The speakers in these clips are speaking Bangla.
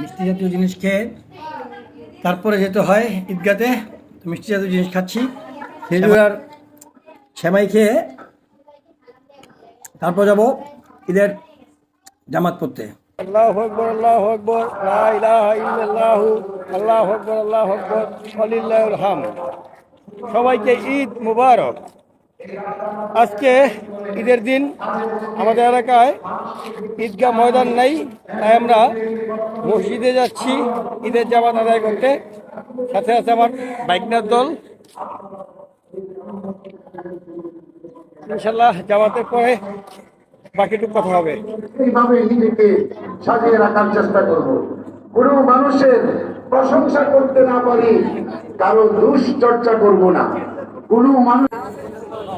মিষ্টি জাতীয় জিনিস খেয়ে তারপরে যেতে হয় ঈদগাতে মিষ্টি জাতীয় জিনিস খাচ্ছি। খেজুর আর সেমাই খেয়ে তারপর যাব ঈদের জামাত পড়তে। আল্লাহ আকবর আল্লাহ আকবর ইল্লাল্লাহু, আল্লাহ আকবর আল্লাহ আকবর সবাইকে ঈদ মুবারক। আজকে ঈদের দিন আমাদের এলাকায় ঈদগাহ ময়দান নেই, তাই আমরা মসজিদে যাচ্ছি, ঈদের জামাত আদায় করতে। সাথে আছে আমার বাইকনার দল। ইনশাল্লাহ জামাতের পরে বাকিটুকু কথা হবে। সাজিয়ে রাখার চেষ্টা করব। কোনো মানুষের প্রশংসা করতে না পারি, কারও দুশ্চর্চা করব না। কোনো মানুষ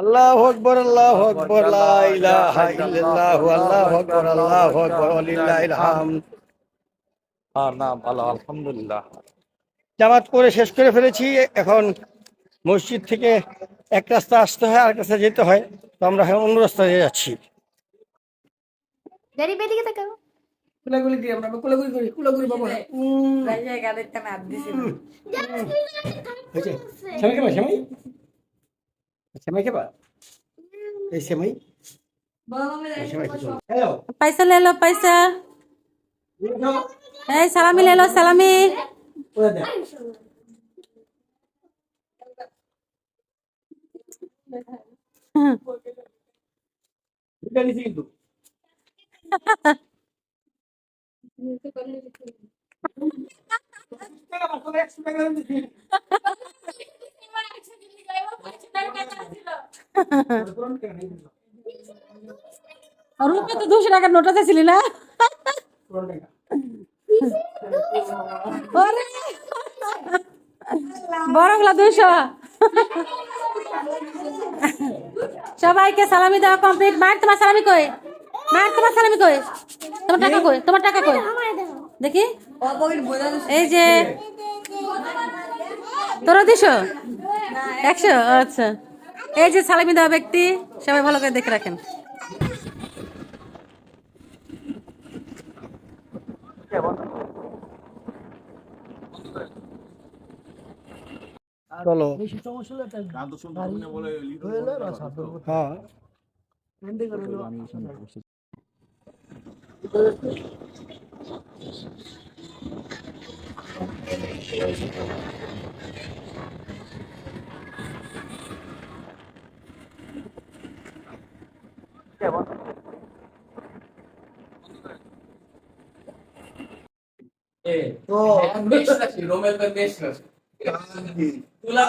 আল্লাহ আকবর আল্লাহ আকবর লা ইলাহা ইল্লাল্লাহু আল্লাহু আকবর আল্লাহু আকবর ওয়ালিল্লাহিল হামদ। না ভালো আলহামদুলিল্লাহ। জামাত করে শেষ করে ফেলেছি। এখন মসজিদ থেকে এক রাস্তা আসতে হয় আর এক রাস্তা যেতে হয়। তো আমরা অন্য রাস্তা যাচ্ছি। কোলাগুলি দিয়ে আমরা কোলাগুলি করি কোলাগুলি বাবা রাইয়া গাদের টানে হাত দিছে। হয়েছে সেমাই খাবা সেমাই? সেমাই খাবা? এই সেমাই? পয়সা লেলো পয়সা এই সালামি লেলো সালামি। কিন্তু। রূপে তো দুশো টাকার নোট ছিলি না? বড়গুলা দুশো। সবাইকে সালামি দেওয়া কমপ্লিট মায়ের তোমার সালামি কই? মায়ের তোমার সালামি কই? তোমার টাকা কই? তোমার টাকা কই? দেখি। এই যে। তোরা দিছো? একশো? আচ্ছা। এই যে সালামি দেওয়া ব্যক্তি সবাই ভালো করে দেখে রাখেন। চলো। হ্যাঁ তো রোমেল তো নেক্সট তুলা